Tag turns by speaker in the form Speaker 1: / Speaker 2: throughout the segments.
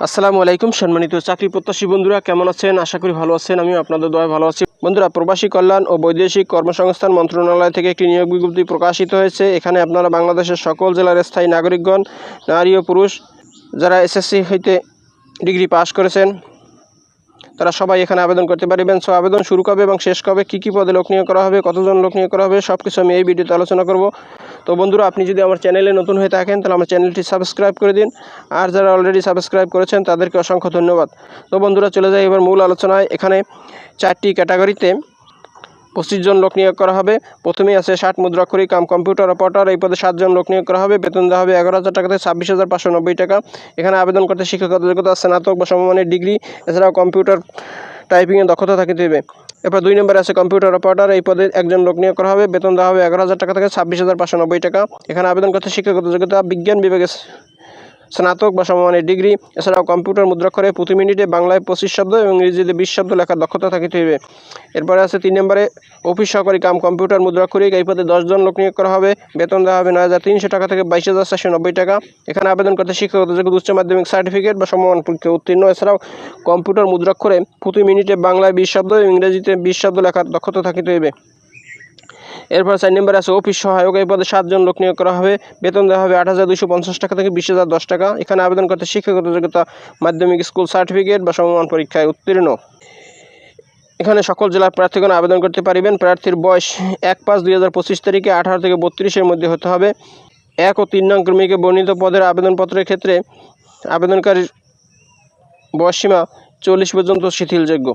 Speaker 1: আসসালামু আলাইকুম সম্মানিত চাকরি প্রত্যাশী বন্ধুরা, কেমন আছেন? আশা করি ভালো আছেন আমি আপনাদের দয়া ভালো আছি। বন্ধুরা, প্রবাসী কল্যাণ ও বৈদেশিক কর্মসংস্থান মন্ত্রণালয় থেকে একটি নিয়োগ বিজ্ঞপ্তি প্রকাশিত হয়েছে। এখানে আপনারা বাংলাদেশের সকল জেলার স্থায়ী নাগরিকগণ, নারী ও পুরুষ, যারা এসএসসি হইতে ডিগ্রি পাস করেছেন, তারা সবাই এখানে আবেদন করতে পারবেন। সো, আবেদন শুরু কবে এবং শেষ কবে, কী কী পদে লোক নিয়োগ করা হবে, কতজন লোক নিয়োগ করা হবে সব কিছু আমি এই ভিডিওতে আলোচনা করব। তো বন্ধুরা, আপনি যদি আমার চ্যানেলে নতুন হয়ে থাকেন, তাহলে আমার চ্যানেলটি সাবস্ক্রাইব করে দিন। আর যারা অলরেডি সাবস্ক্রাইব করেছেন, তাদেরকে অসংখ্য ধন্যবাদ। তো বন্ধুরা, চলে যাই এবার মূল আলোচনায়। এখানে চারটি ক্যাটাগরিতে পঁচিশ জন লোক নিয়োগ করা হবে। প্রথমেই আছে ষাট মুদ্রাক্ষরিক, কাম কম্পিউটার অপারেটর। এই পদে সাতজন লোক নিয়োগ করা হবে। বেতন দেওয়া হবে এগারো হাজার টাকা থেকে ছাব্বিশ হাজার পাঁচশো নব্বই টাকা। এখানে আবেদন করতে শিক্ষাগত যোগ্যতা স্নাতক বা সমমানের ডিগ্রি, এছাড়াও কম্পিউটার টাইপিংয়ে দক্ষতা থাকতে হবে। এরপর দুই নম্বরে আছে কম্পিউটার অপারেটর এই পদে একজন লোক নিয়োগ করা হবে। বেতন দেওয়া হবে এগারো হাজার টাকা থেকে ছাব্বিশ হাজার পাঁচশো টাকা। এখানে আবেদন করতে শিক্ষাগত যোগ্যতা বিজ্ঞান বিভাগে স্নাতক বা সমমানের ডিগ্রি। এছাড়াও কম্পিউটার মুদ্রাক্ষরে প্রতি মিনিটে বাংলায় পঁচিশ শব্দ এবং ইংরেজিতে বিশ শব্দ লেখার দক্ষতা থাকিতে হইবে। এরপরে আছে তিন নম্বরে, অফিস সহকারী কাম কম্পিউটার মুদ্রাক্ষরিক এই পদে দশজন লোক নিয়োগ করা হবে। বেতন দেওয়া হবে নয় হাজার তিনশো টাকা থেকে বাইশ হাজার চারশো নব্বই টাকা। এখানে আবেদন করতে শিক্ষাগত যোগ্যতা উচ্চ মাধ্যমিক সার্টিফিকেট বা সমমান পরীক্ষা উত্তীর্ণ। এছাড়াও কম্পিউটার মুদ্রাক্ষরে প্রতি মিনিটে বাংলায় বিশ শব্দ এবং ইংরেজিতে বিশ শব্দ লেখার দক্ষতা থাকিতে হইবে। এরপর চার নম্বর আছে অফিস সহায়ক। এই পদে সাতজন লোক নিয়োগ করা হবে। বেতন দেওয়া হবে আট হাজার দুশো পঞ্চাশ টাকা থেকে বিশ হাজার দশ টাকা। এখানে আবেদন করতে শিক্ষাগত যোগ্যতা, মাধ্যমিক স্কুল সার্টিফিকেট বা সমমান পরীক্ষায় উত্তীর্ণ। এখানে সকল জেলার প্রার্থীগণ আবেদন করতে পারিবেন। প্রার্থীর বয়স এক পাঁচ দুই হাজার পঁচিশ তারিখে আঠারো থেকে বত্রিশের মধ্যে হতে হবে। এক ও তিন নং কর্মীকে বর্ণিত পদের আবেদনপত্রের ক্ষেত্রে আবেদনকারীর বয়সসীমা চল্লিশ পর্যন্ত শিথিলযোগ্য।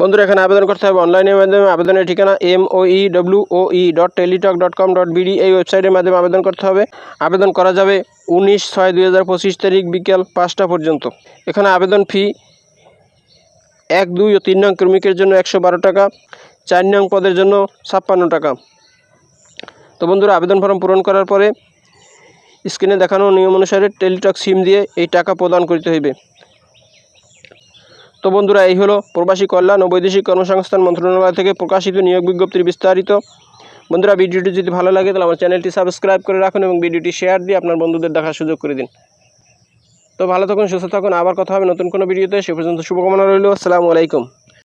Speaker 1: বন্ধুরা, এখানে আবেদন করতে হবে অনলাইনের মাধ্যমে। আবেদনের ঠিকানা M O E W O E dot Teletalk dot com dot BD এই ওয়েবসাইটের মাধ্যমে আবেদন করতে হবে। আবেদন করা যাবে উনিশ ছয় দুই হাজার পঁচিশ তারিখ বিকেল পাঁচটা পর্যন্ত। এখানে আবেদন ফি এক, দুই ও তিন নং কর্মিকের জন্য একশো বারো টাকা, চার নং পদের জন্য ছাপ্পান্ন টাকা। তো বন্ধুরা, আবেদন ফর্ম পূরণ করার পরে স্ক্রিনে দেখানো নিয়ম অনুসারে টেলিটক সিম দিয়ে এই টাকা প্রদান করতে হইবে। তো বন্ধুরা, এই হলো প্রবাসী কল্যাণ ও বৈদেশিক কর্মসংস্থান মন্ত্রণালয় থেকে প্রকাশিত নিয়োগ বিজ্ঞপ্তির বিস্তারিত। বন্ধুরা, ভিডিওটি যদি ভালো লাগে, তাহলে আমার চ্যানেলটি সাবস্ক্রাইব করে রাখুন এবং ভিডিওটি শেয়ার দিয়ে আপনার বন্ধুদের দেখার সুযোগ করে দিন। তো ভালো থাকুন, সুস্থ থাকুন, আবার কথা হবে নতুন কোনো ভিডিওতে। সে পর্যন্ত শুভকামনা রইল, আসসালামু আলাইকুম।